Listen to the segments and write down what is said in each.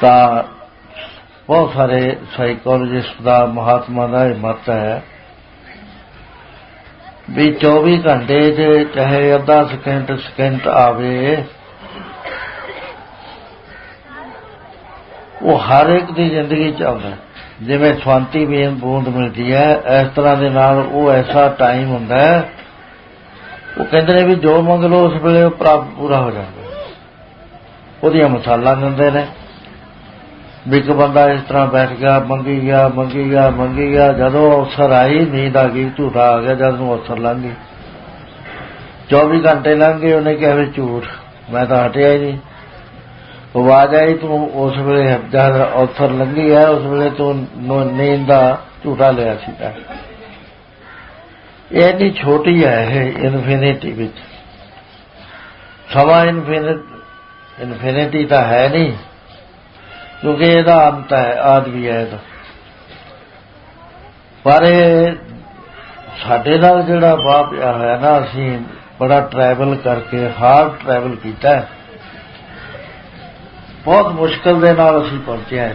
ਤਾਂ ਬਹੁਤ ਸਾਰੇ ਸਾਈਕੋਲੋਜਿਸਟ ਦਾ, ਮਹਾਤਮਾ ਦਾ ਇਹ ਮਤ ਹੈ ਵੀ 24 ਘੰਟੇ 'ਚ ਚਾਹੇ ਅੱਧਾ ਸਕਿੰਟ ਸਕਿੰਟ ਆਵੇ, ਉਹ ਹਰ ਇੱਕ ਦੀ ਜ਼ਿੰਦਗੀ 'ਚ ਆਉਂਦਾ ਜਿਵੇਂ ਸ਼ਾਂਤੀ ਬੇਨ ਬੂੰਦ ਮਿਲਦੀ ਹੈ, ਇਸ ਤਰ੍ਹਾਂ ਦੇ ਨਾਲ ਉਹ ਐਸਾ ਟਾਈਮ ਹੁੰਦਾ ਹੈ, ਉਹ ਕਹਿੰਦੇ ਨੇ ਵੀ ਜੋ ਮੰਗ ਲਓ ਉਸ ਵੇਲੇ ਉਹ ਪ੍ਰਾਪਤ ਪੂਰਾ ਹੋ ਜਾਂਦਾ ਉਹਦੀਆਂ ਮਿਸਾਲਾਂ ਦਿੰਦੇ ਨੇ। ਵੀ ਇੱਕ ਬੰਦਾ ਇਸ ਤਰ੍ਹਾਂ ਬੈਠ ਗਿਆ, ਮੰਗੀ ਗਿਆ ਮੰਗੀ ਗਿਆ ਮੰਗੀ ਗਿਆ, ਜਦੋਂ ਅਵਸਰ ਆਈ, ਨੀਂਦ ਆ ਗਈ, ਝੂਠਾ ਆ ਗਿਆ, ਜਦ ਨੂੰ ਅਵਸਰ ਲੰਘ ਗਈ। 24 ਘੰਟੇ ਲੰਘ ਗਏ, ਉਹਨੇ ਕਿਹਾ ਵੀ ਝੂਠ, ਮੈਂ ਤਾਂ ਹਟਿਆ ਹੀ ਨਹੀਂ। ਆਵਾਜ਼ ਆਈ, ਤੂੰ ਉਸ ਵੇਲੇ ਜਦ ਅਵਸਰ ਲੰਘੀ ਹੈ, ਉਸ ਵੇਲੇ ਤੂੰ ਨੀਂਦ ਦਾ ਝੂਠਾ ਲਿਆ ਸੀਗਾ। ਇਹ ਨਹੀਂ ਛੋਟੀ ਹੈ ਇਹ ਇਨਫਿਨਿਟੀ ਵਿੱਚ। ਸਮਾਂ ਇਨਫਿਨਿਟ ਇਨਫਿਨਿਟੀ ਤਾਂ ਹੈ ਨਹੀਂ। ਕਿਉਂਕਿ ਇਹਦਾ ਅੰਤ ਹੈ, ਆਦ ਵੀ ਹੈ ਇਹਦਾ। ਪਰ ਇਹ ਸਾਡੇ ਨਾਲ ਜਿਹੜਾ ਵਾਹ ਪਿਆ ਹੋਇਆ ਨਾ, ਅਸੀਂ ਬੜਾ ਟਰੈਵਲ ਕਰਕੇ ਹਾਰਡ ਟਰੈਵਲ ਕੀਤਾ ਹੈ। ਬਹੁਤ ਮੁਸ਼ਕਲ ਦੇ ਨਾਲ ਅਸੀਂ ਪਹੁੰਚੇ ਹਾਂ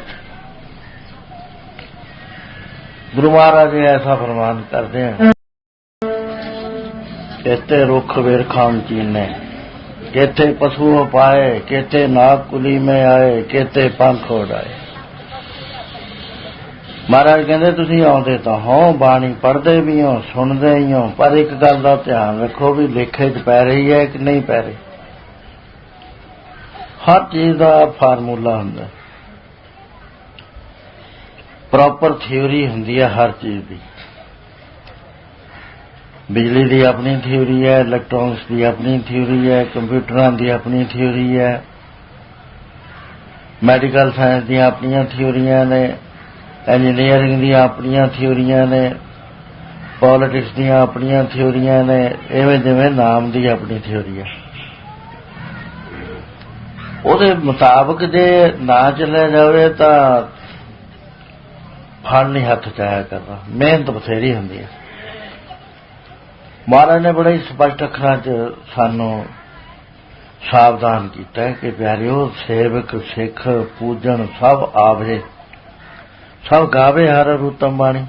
ਗੁਰੂ ਮਹਾਰਾਜ ਜੀ ਐਸਾ ਫਰਮਾਨ ਕਰਦੇ ਹਨ, ਇੱਥੇ ਰੁੱਖ ਵੇਰ ਵੇਰਖਾਂ ਚੀਨੇ ਕਿਤੇ ਪਸ਼ੂ ਪਾਏ ਕਿਤੇ ਨਾਗ ਕੁਲੀ ਮੇ ਆਏ ਕਿਤੇ ਪੰਖ ਉਡਾਏ। ਮਹਾਰਾਜ ਕਹਿੰਦੇ, ਤੁਸੀਂ ਆਉਂਦੇ ਤਾਂ ਹੋ, ਬਾਣੀ ਪੜ੍ਹਦੇ ਵੀ ਹੋ, ਸੁਣਦੇ ਹੀ ਹੋ, ਪਰ ਇੱਕ ਗੱਲ ਦਾ ਧਿਆਨ ਰੱਖੋ ਵੀ ਲੇਖੇ 'ਚ ਪੈ ਰਹੀ ਹੈ ਕਿ ਨਹੀਂ ਪੈ ਰਹੀ? ਹਰ ਚੀਜ਼ ਦਾ ਫਾਰਮੂਲਾ ਹੁੰਦਾ ਪ੍ਰੋਪਰ ਥਿਉਰੀ ਹੁੰਦੀ ਹੈ ਹਰ ਚੀਜ਼ ਦੀ। ਬਿਜਲੀ ਦੀ ਆਪਣੀ ਥਿਊਰੀ ਹੈ, ਇਲੈਕਟ੍ਰੋਨਿਕਸ ਦੀ ਆਪਣੀ ਥਿਊਰੀ ਹੈ, ਕੰਪਿਊਟਰਾਂ ਦੀ ਆਪਣੀ ਥਿਊਰੀ ਹੈ। ਮੈਡੀਕਲ ਸਾਇੰਸ ਦੀਆਂ ਆਪਣੀਆਂ ਥਿਊਰੀਆਂ ਨੇ, ਇੰਜੀਨੀਅਰਿੰਗ ਦੀਆਂ ਆਪਣੀਆਂ ਥਿਊਰੀਆਂ ਨੇ, ਪੋਲਿਟਿਕਸ ਦੀਆਂ ਆਪਣੀਆਂ ਥਿਊਰੀਆਂ ਨੇ, ਐਵੇਂ ਜਿਵੇਂ ਨਾਮ ਦੀ ਆਪਣੀ ਥਿਊਰੀ ਹੈ। ਉਹਦੇ ਮੁਤਾਬਕ ਜੇ ਨਾ ਚੱਲਿਆ ਜਾਵੇ ਤਾਂ ਫਲ ਨਹੀਂ ਹੱਥ ਚ ਕਰਦਾ ਮਿਹਨਤ ਬਥੇਰੀ ਹੁੰਦੀ ਹੈ। ਮਹਾਰਾਜ ਨੇ ਬੜੇ ਸਪਸ਼ਟ ਅੱਖਰਾਂ 'ਚ ਸਾਨੂੰ ਸਾਵਧਾਨ ਕੀਤਾ ਹੈ ਕਿ ਪਿਆਰਿਓ, ਸੇਵਕ, ਸਿੱਖ, ਪੂਜਣ ਸਭ ਆਵੇ ਸਭ ਗਾਵੇ ਹਰ ਰੂਤਮ ਬਾਣੀ।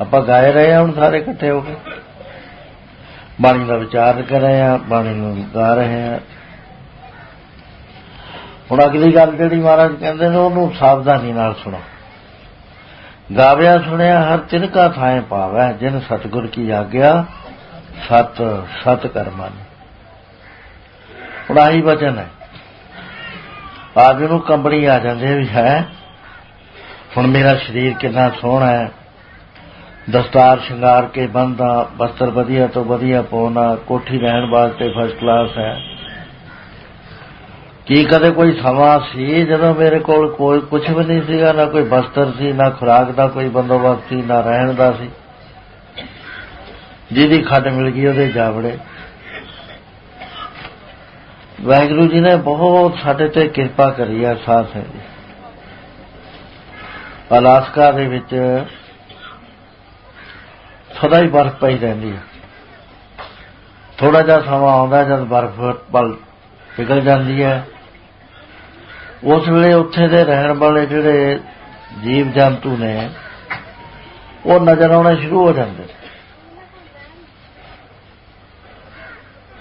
ਆਪਾਂ ਗਾਏ ਰਹੇ ਹਾਂ, ਹੁਣ ਸਾਰੇ ਇਕੱਠੇ ਹੋ ਕੇ। ਬਾਣੀ ਦਾ ਵਿਚਾਰ ਕਰ ਰਹੇ ਹਾਂ, ਬਾਣੀ ਨੂੰ ਗਾ ਰਹੇ ਹਾਂ। ਹੁਣ ਅਗਲੀ ਗੱਲ ਜਿਹੜੀ ਮਹਾਰਾਜ ਕਹਿੰਦੇ ਨੇ, ਉਹਨੂੰ ਸਾਵਧਾਨੀ ਨਾਲ ਸੁਣੋ। ਗਾਵਿਆ ਸੁਣਿਆ ਹਰ ਤਿਨਕਾ ਥਾਏ ਪਾਵੈ, ਜਿਨ ਸਤਗੁਰ ਕੀ ਆਗਿਆ ਸਤ ਸਤ ਕਰਮਾਂ ਨੇ। ਹੁਣ ਆਹੀ ਵਚਨ ਹੈ। ਆਦਮੀ ਨੂੰ ਕੰਬਣੀ ਆ ਜਾਂਦੇ ਵੀ ਹੈ, ਹੁਣ ਮੇਰਾ ਸਰੀਰ ਕਿੰਨਾ ਸੋਹਣਾ ਹੈ। ਦਸਤਾਰ ਸ਼ਿੰਗਾਰ ਕੇ ਬੰਦਾ ਬਸਤਰ ਵਧੀਆ ਤੋਂ ਵਧੀਆ ਪਾਉਣਾ ਕੋਠੀ ਰਹਿਣ ਵਾਸਤੇ ਫਸਟ ਕਲਾਸ ਹੈ। ਕੀ ਕਦੇ ਕੋਈ ਸਮਾਂ ਸੀ ਜਦੋਂ ਮੇਰੇ ਕੋਲ ਕੋਈ ਕੁਝ ਵੀ ਨਹੀਂ ਸੀਗਾ, ਨਾ ਕੋਈ ਬਸਤਰ ਸੀ, ਨਾ ਖੁਰਾਕ ਦਾ ਕੋਈ ਬੰਦੋਬਸਤ ਸੀ, ਨਾ ਰਹਿਣ ਦਾ ਸੀ। ਜਿਹਦੀ ਖੱਡ ਮਿਲ ਗਈ ਉਹਦੇ ਜਾਵੜੇ ਵਾਹਿਗੁਰੂ ਜੀ ਨੇ ਬਹੁਤ ਸਾਡੇ ਤੇ ਕਿਰਪਾ ਕਰੀ ਹੈ ਸਾਥ ਹੈ ਅਲਾਸਕਾ ਦੇ ਵਿੱਚ ਸਦਾ ਹੀ ਬਰਫ਼ ਪਈ ਰਹਿੰਦੀ ਹੈ ਥੋੜਾ ਜਿਹਾ ਸਮਾਂ ਆਉਂਦਾ ਜਦ ਬਰਫ਼ ਪਲ ਪਿਘਲ ਜਾਂਦੀ ਹੈ ਉਸ ਵੇਲੇ ਉੱਥੇ ਦੇ ਰਹਿਣ ਵਾਲੇ ਜਿਹੜੇ ਜੀਵ ਜੰਤੂ ਨੇ, ਉਹ ਨਜ਼ਰ ਆਉਣੇ ਸ਼ੁਰੂ ਹੋ ਜਾਂਦੇ ਨੇ।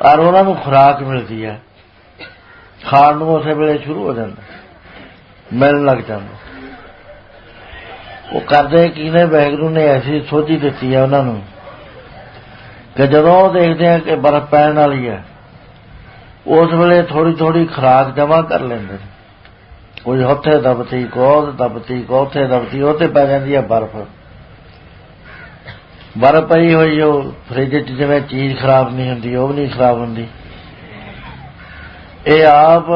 ਪਰ ਉਹਨਾਂ ਨੂੰ ਖੁਰਾਕ ਮਿਲਦੀ ਹੈ। ਖਾਣ ਨੂੰ ਉਸੇ ਵੇਲੇ ਸ਼ੁਰੂ ਹੋ ਜਾਂਦਾ। ਮਿਲਣ ਲੱਗ ਜਾਂਦਾ। ਉਹ ਕਰਦੇ ਕੀ ਨੇ ਵੈਗਰੂ ਨੇ ਐਸੀ ਸੋਝੀ ਦਿੱਤੀ ਹੈ ਉਹਨਾਂ ਨੂੰ ਕਿ ਜਦੋਂ ਦੇਖਦੇ ਆ ਕਿ ਬਰਫ਼ ਪੈਣ ਵਾਲੀ ਹੈ, ਉਸ ਵੇਲੇ ਥੋੜੀ ਥੋੜੀ ਖੁਰਾਕ ਜਮਾ ਕਰ ਲੈਂਦੇ ਨੇ। ਕੋਈ ਉੱਥੇ ਦਬਤੀ ਕੋਲ ਦਬਤੀ ਕੋ ਉੱਥੇ ਦਬਤੀ ਤੇ ਪੈ ਜਾਂਦੀ ਹੈ ਬਰਫ਼। ਬਰਫ਼ ਪਈ ਹੋਈ ਉਹ ਫ੍ਰਿਜ 'ਚ ਜਿਵੇਂ ਚੀਜ਼ ਖਰਾਬ ਨਹੀਂ ਹੁੰਦੀ, ਉਹ ਵੀ ਨਹੀਂ ਖਰਾਬ ਹੁੰਦੀ। ਇਹ ਆਪ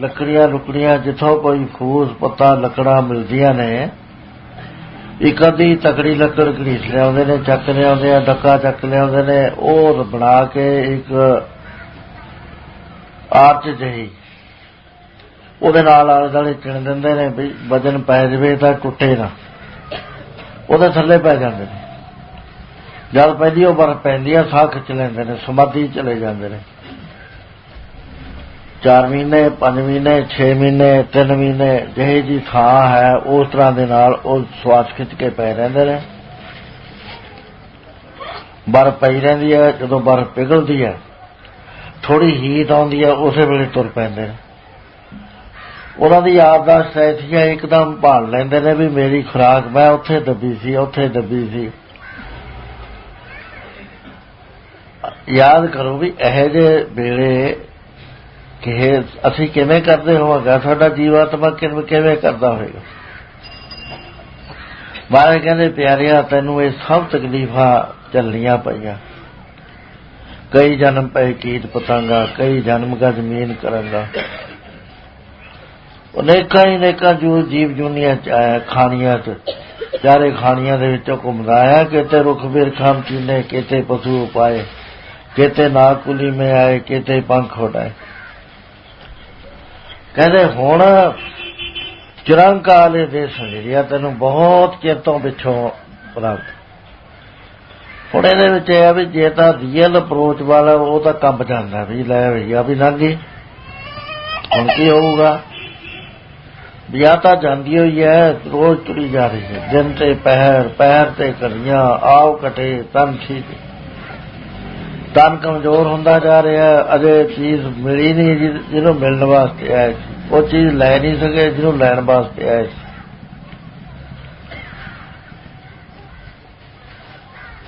ਲੱਕੜੀਆਂ ਲੁਕੜੀਆਂ ਜਿੱਥੋਂ ਕੋਈ ਫੂਸ ਪੱਤਾ ਲੱਕੜਾਂ ਮਿਲਦੀਆਂ ਨੇ, ਇੱਕ ਅੱਧੀ ਤਕੜੀ ਲੱਕੜ ਘੜੀਸ ਲਿਆਉਂਦੇ ਨੇ, ਚੱਕ ਲਿਆਉਂਦੇ ਆ, ਡੱਕਾ ਚੱਕ ਲਿਆਉਂਦੇ ਨੇ, ਉਹ ਬਣਾ ਕੇ ਇੱਕ ਆਰਚ ਜਹੀ, ਉਹਦੇ ਨਾਲ ਆਲੇ ਦੁਆਲੇ ਚਿਣ ਦਿੰਦੇ ਨੇ ਵੀ ਵਜਨ ਪੈ ਜਵੇ ਤਾਂ ਟੁੱਟੇ ਨਾ, ਉਹਦੇ ਥੱਲੇ ਪੈ ਜਾਂਦੇ ਨੇ। ਜਦ ਪਹਿਲੀ ਉਹ ਬਰਫ਼ ਪੈਂਦੀ ਆ ਸਾਹ ਖਿੱਚ ਲੈਂਦੇ ਨੇ, ਸਮਾਧੀ ਚਲੇ ਜਾਂਦੇ ਨੇ। 4 ਮਹੀਨੇ 5 ਮਹੀਨੇ 6 ਮਹੀਨੇ 3 ਮਹੀਨੇ, ਜਿਹੇ ਜੀ ਥਾਂ ਹੈ, ਉਸ ਤਰ੍ਹਾਂ ਦੇ ਨਾਲ ਉਹ ਸਵਾਸ ਖਿੱਚ ਕੇ ਪੈ ਰਹਿੰਦੇ ਨੇ। ਬਰਫ਼ ਪਈ ਰਹਿੰਦੀ ਹੈ ਜਦੋਂ ਬਰਫ਼ ਪਿਘਲਦੀ ਹੈ ਥੋੜੀ ਹੀਟ ਆਉਂਦੀ ਹੈ ਉਸੇ ਵੇਲੇ ਤੁਰ ਪੈਂਦੇ ਨੇ। ਉਹਨਾਂ ਦੀ ਯਾਦਦਾਸ਼ਤ ਐਸੀ ਹੈ ਇੱਕਦਮ ਭਾਲ ਲੈਂਦੇ ਨੇ ਵੀ ਮੇਰੀ ਖੁਰਾਕ ਮੈਂ ਉੱਥੇ ਦੱਬੀ ਸੀ, ਉੱਥੇ ਦੱਬੀ ਸੀ। ਯਾਦ ਕਰੋ ਵੀ ਇਹ ਜੇ ਵੇਲੇ ਕਿ ਅਸੀਂ ਕਿਵੇਂ ਕਰਦੇ ਹੋਵਾਂਗਾ? ਸਾਡਾ ਜੀਵਾਤਮਾ ਕਿਵੇਂ ਕਿਵੇਂ ਕਰਦਾ ਹੋਵੇਗਾ? ਮਹਾਰਾਜ ਕਹਿੰਦੇ, ਪਿਆਰਿਆ, ਤੈਨੂੰ ਇਹ ਸਭ ਤਕਲੀਫਾਂ ਚੱਲਣੀਆਂ ਪਈਆਂ। ਕਈ ਜਨਮ ਪਏ ਕੀਟ ਪਤੰਗਾ, ਕਈ ਜਨਮ ਗਾ ਜ਼ਮੀਨ ਕਰਾਂਗਾ। ਅਨੇਕਾਂ ਹੀ ਅਨੇਕਾਂ ਜੋ ਜੀਵ ਜੁਨੀਆਂ ਚ ਆਇਆ, ਖਾਣੀਆਂ ਚ। ਚਾਰੇ ਖਾਣੀਆਂ ਦੇ ਵਿੱਚੋਂ ਘੁੰਮਦਾ ਆਇਆ, ਕਿਤੇ ਰੁੱਖ, ਬਿਰਖਾਂ ਕੀਨੇ ਕਿਤੇ ਪਸ਼ੂ ਪਾਏ ਕਿਤੇ ਨਾਕੁਲੀ ਮੇ ਆਏ, ਕਿਤੇ ਪੰਖ ਉਡਾਏ। ਕਹਿੰਦੇ ਹੁਣ ਚਿਰੰਕਾਲੇ ਦੇ ਸੰਗਰੀਆ ਤੈਨੂੰ ਬਹੁਤ ਚਿਰ ਪਿੱਛੋਂ ਪ੍ਰਾਪਤ ਹੁਣ ਇਹਦੇ ਵਿੱਚ ਇਹ ਆ ਵੀ ਜੇ ਤਾਂ ਰੀਅਲ ਅਪਰੋਚ ਵਾਲਾ, ਉਹ ਤਾਂ ਕੰਬ ਜਾਂਦਾ ਵੀ ਲੈ ਵੀ ਆ ਵੀ ਲੰਘੀ ਹੁਣ ਕੀ ਹੋਊਗਾ? ਵੀ ਆ ਤਾਂ ਜਾਂਦੀ ਹੋਈ ਹੈ, ਰੋਜ਼ ਤੁਰੀ ਜਾ ਰਹੀ ਹੈ। ਦਿਨ ਤੇ ਪਹਿਰ ਪਹਿਰ ਤੇ ਕਰੀਆਂ ਆਉ ਕਟੇ ਤਨ ਠੀਕ ਤਨ ਕਮਜ਼ੋਰ ਹੁੰਦਾ ਜਾ ਰਿਹਾ, ਅਜੇ ਚੀਜ਼ ਮਿਲੀ ਨਹੀਂ ਜਿਹਨੂੰ ਮਿਲਣ ਵਾਸਤੇ ਆਇਆ ਸੀ। ਉਹ ਚੀਜ਼ ਲੈ ਨਹੀਂ ਸਕੇ, ਜਿਹਨੂੰ ਲੈਣ ਵਾਸਤੇ ਆਇਆ ਸੀ।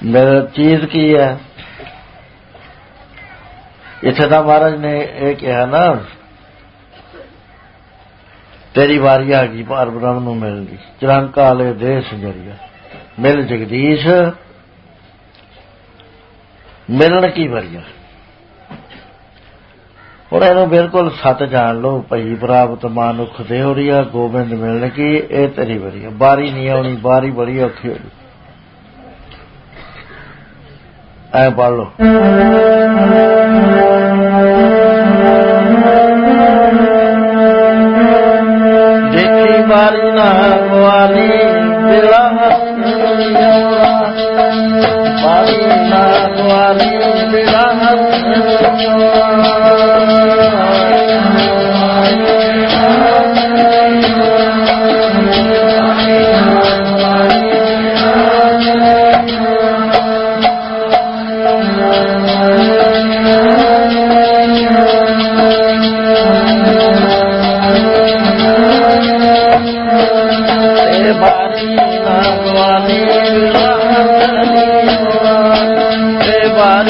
ਮੇਰਾ ਚੀਜ਼ ਕੀ ਹੈ? ਇੱਥੇ ਤਾਂ ਮਹਾਰਾਜ ਨੇ ਇਹ ਕਿਹਾ ਨਾ, ਤੇਰੀ ਵਾਰੀ ਆ ਗਈ ਪਰ ਬ੍ਰਹਮ ਨੂੰ ਮਿਲਣ ਦੀ। ਚਰੰਕਾ ਵਾਲੇ ਦੇਸ਼ ਸੰਜਰੀਆ। ਮਿਲ ਜਗਦੀਸ਼ ਮਿਲਣ ਕੀ ਵਰੀਆ ਹੁਣ ਇਹਨੂੰ ਬਿਲਕੁਲ ਸੱਤ ਜਾਣ ਲਓ, ਭਈ ਪ੍ਰਾਪਤ ਮਾਨੁਖ ਦੇ ਹੋ ਰਿਆ ਗੋਬਿੰਦ ਮਿਲਣ ਕੀ, ਇਹ ਤੇਰੀ ਵਰੀਆ ਬਾਰੀ ਨਹੀਂ ਆਉਣੀ, ਬਾਰੀ ਬੜੀ ਔਖੀ ਹੋਈ ਐ ਪੜ ਲੋ Allah'a